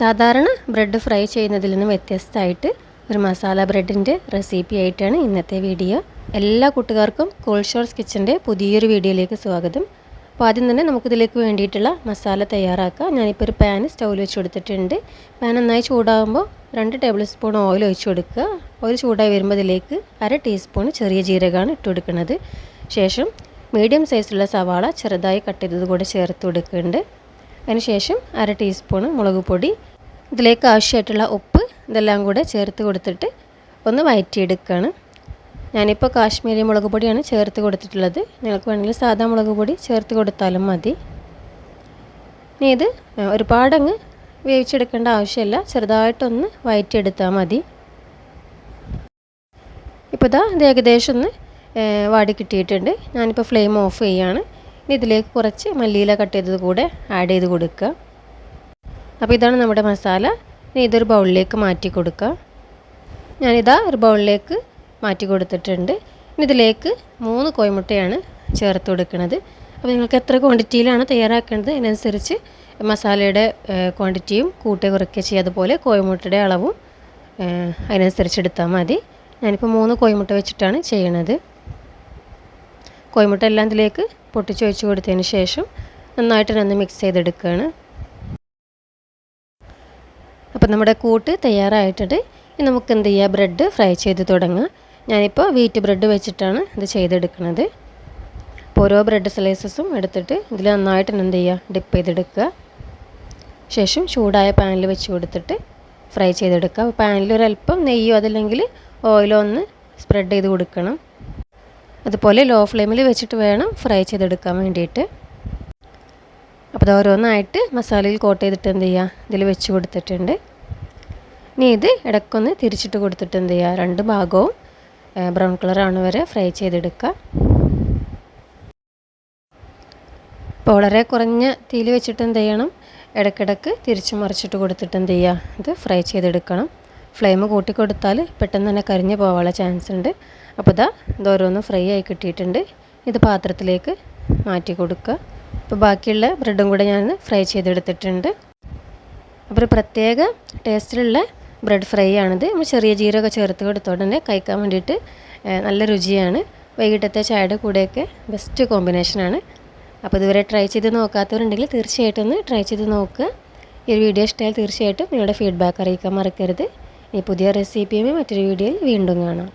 സാധാരണ bread fry ചെയ്യുന്നതിൽ നിന്ന് വ്യത്യസ്തമായിട്ട് ഒരു മസാല ബ്രെഡിന്റെ റെസിപ്പി ആയിട്ടാണ് ഇന്നത്തെ വീഡിയോ. എല്ലാ കൂട്ടുകാർക്കും കോൾഷോർസ് കിച്ചന്റെ പുതിയൊരു വീഡിയോയിലേക്ക് സ്വാഗതം. അപ്പോൾ ആദ്യം തന്നെ നമുക്കിതിലേക്ക് വേണ്ടിയിട്ടുള്ള മസാല തയ്യാറാക്കാം. ഞാനിപ്പോൾ ഒരു പാൻ സ്റ്റൗവിൽ വെച്ച് കൊടുത്തിട്ടുണ്ട്. പാൻ നന്നായി ചൂടാകുമ്പോൾ രണ്ട് ടേബിൾ സ്പൂൺ ഓയിൽ ഒഴിച്ചു കൊടുക്കുക. ഓയിൽ ചൂടായി വരുമ്പോൾ ഇതിലേക്ക് അര ടീസ്പൂൺ ചെറിയ ജീരകമാണ് ഇട്ട് കൊടുക്കുന്നത്. ശേഷം മീഡിയം സൈസിലുള്ള സവാള ചെറുതായി കട്ട് ചെയ്തത് കൂടെ ചേർത്ത് കൊടുക്കുന്നുണ്ട്. അതിനുശേഷം അര ടീസ്പൂൺ മുളക് പൊടി ഇതിലേക്ക് ആവശ്യമായിട്ടുള്ള ഉപ്പ് ഇതെല്ലാം കൂടെ ചേർത്ത് കൊടുത്തിട്ട് ഒന്ന് വയറ്റിയെടുക്കുകയാണ്. ഞാനിപ്പോൾ കാശ്മീരി മുളക് പൊടിയാണ് ചേർത്ത് കൊടുത്തിട്ടുള്ളത്. നിങ്ങൾക്ക് വേണമെങ്കിൽ സാധാ മുളക് പൊടി ചേർത്ത് കൊടുത്താലും മതി. ഇനി ഇത് ഒരുപാടങ്ങ് വേവിച്ചെടുക്കേണ്ട ആവശ്യമില്ല. ചെറുതായിട്ടൊന്ന് വയറ്റിയെടുത്താൽ മതി. ഇപ്പോൾ ഇതാ ഇത് ഏകദേശം ഒന്ന് വാടി കിട്ടിയിട്ടുണ്ട്. ഞാനിപ്പോൾ ഫ്ലെയിം ഓഫ് ചെയ്യുകയാണ് ഇനി ഇതിലേക്ക് കുറച്ച് മല്ലിയില കട്ട് ചെയ്തത് കൂടെ ആഡ് ചെയ്ത് കൊടുക്കുക. അപ്പോൾ ഇതാണ് നമ്മുടെ മസാല. ഇനി ഇതൊരു ബൗളിലേക്ക് മാറ്റി കൊടുക്കുക ഞാനിതാ ഒരു ബൗളിലേക്ക് മാറ്റി കൊടുത്തിട്ടുണ്ട്. ഇനി ഇതിലേക്ക് മൂന്ന് കോഴിമുട്ടയാണ് ചേർത്ത് കൊടുക്കുന്നത് അപ്പോൾ നിങ്ങൾക്ക് എത്ര ക്വാണ്ടിറ്റിയിലാണ് തയ്യാറാക്കേണ്ടത് അതിനനുസരിച്ച് മസാലയുടെ ക്വാണ്ടിറ്റിയും കൂട്ടി കുറയ്ക്കുക ചെയ്യുക. അതുപോലെ കോഴിമുട്ടയുടെ അളവും അതിനനുസരിച്ച് എടുത്താൽ മതി. ഞാനിപ്പോൾ മൂന്ന് കോഴിമുട്ട വെച്ചിട്ടാണ് ചെയ്യണത്. കോഴിമുട്ട എല്ലാം ഇതിലേക്ക് പൊട്ടിച്ച് വെച്ച് കൊടുത്തതിന് ശേഷം നന്നായിട്ട് ഒന്ന് മിക്സ് ചെയ്തെടുക്കുകയാണ് അപ്പോൾ നമ്മുടെ കൂട്ട് തയ്യാറായിട്ടുണ്ട്. ഇനി നമുക്ക് എന്ത് ചെയ്യുക ബ്രെഡ് ഫ്രൈ ചെയ്ത് തുടങ്ങുക ഞാനിപ്പോൾ വീറ്റ് ബ്രെഡ് വെച്ചിട്ടാണ് ഇത് ചെയ്തെടുക്കുന്നത്. അപ്പോൾ ഓരോ ബ്രെഡ് സ്ലൈസസും എടുത്തിട്ട് ഇതിൽ നന്നായിട്ട് എന്ത് ചെയ്യുക ഡിപ്പ് ചെയ്തെടുക്കുക. ശേഷം ചൂടായ പാനിൽ വെച്ച് കൊടുത്തിട്ട് ഫ്രൈ ചെയ്തെടുക്കുക. പാനിൽ ഒരല്പം നെയ്യോ അതല്ലെങ്കിൽ ഓയിലോ ഒന്ന് സ്പ്രെഡ് ചെയ്ത് കൊടുക്കണം. അതുപോലെ ലോ ഫ്ലെയിമിൽ വെച്ചിട്ട് വേണം ഫ്രൈ ചെയ്തെടുക്കാൻ വേണ്ടിയിട്ട്. അപ്പോൾ അത് ഓരോന്നായിട്ട് മസാലയിൽ കോട്ട് ചെയ്തിട്ട് എന്ത് ചെയ്യുക? ഇതിൽ വെച്ച് കൊടുത്തിട്ടുണ്ട്. ഇനി ഇത് ഇടയ്ക്കൊന്ന് തിരിച്ചിട്ട് കൊടുത്തിട്ട് എന്ത് ചെയ്യുക? രണ്ട് ഭാഗവും ബ്രൗൺ കളറാണ് വരെ ഫ്രൈ ചെയ്തെടുക്കുക. അപ്പോൾ വളരെ കുറഞ്ഞ തീയിൽ വെച്ചിട്ട് എന്ത് ചെയ്യണം? ഇടയ്ക്കിടയ്ക്ക് തിരിച്ചു മറിച്ചിട്ട് കൊടുത്തിട്ട് എന്ത് ചെയ്യുക? ഇത് ഫ്രൈ ചെയ്തെടുക്കണം. ഫ്ലെയിം കൂട്ടി കൊടുത്താൽ പെട്ടെന്ന് തന്നെ കരിഞ്ഞു പോകാനുള്ള ചാൻസ് ഉണ്ട്. അപ്പോൾ ഇതാ ഇതോരോന്ന് ഫ്രൈ ആയി കിട്ടിയിട്ടുണ്ട്. ഇത് പാത്രത്തിലേക്ക് മാറ്റി കൊടുക്കുക. അപ്പോൾ ബാക്കിയുള്ള ബ്രെഡും കൂടെ ഞാൻ ഫ്രൈ ചെയ്തെടുത്തിട്ടുണ്ട്. അപ്പോൾ ഒരു പ്രത്യേക ടേസ്റ്റിലുള്ള ബ്രെഡ് ഫ്രൈ ആണിത്. നമ്മൾ ചെറിയ ജീരകം ചേർത്ത് കൊടുത്തോടെ കഴിക്കാൻ വേണ്ടിയിട്ട് നല്ല രുചിയാണ്. വൈകിട്ടത്തെ ചായയുടെ കൂടെയൊക്കെ ബെസ്റ്റ് കോമ്പിനേഷനാണ് അപ്പോൾ ഇതുവരെ ട്രൈ ചെയ്ത് നോക്കാത്തവരുണ്ടെങ്കിൽ തീർച്ചയായിട്ടും ഒന്ന് ട്രൈ ചെയ്ത് നോക്കുക. ഈ ഒരു വീഡിയോ ഇഷ്ടമായാൽ തീർച്ചയായിട്ടും നിങ്ങളുടെ ഫീഡ്ബാക്ക് അറിയിക്കാൻ മറക്കരുത്. ഈ പുതിയ റെസിപ്പിയുമായി മറ്റൊരു വീഡിയോയിൽ വീണ്ടും കാണാം.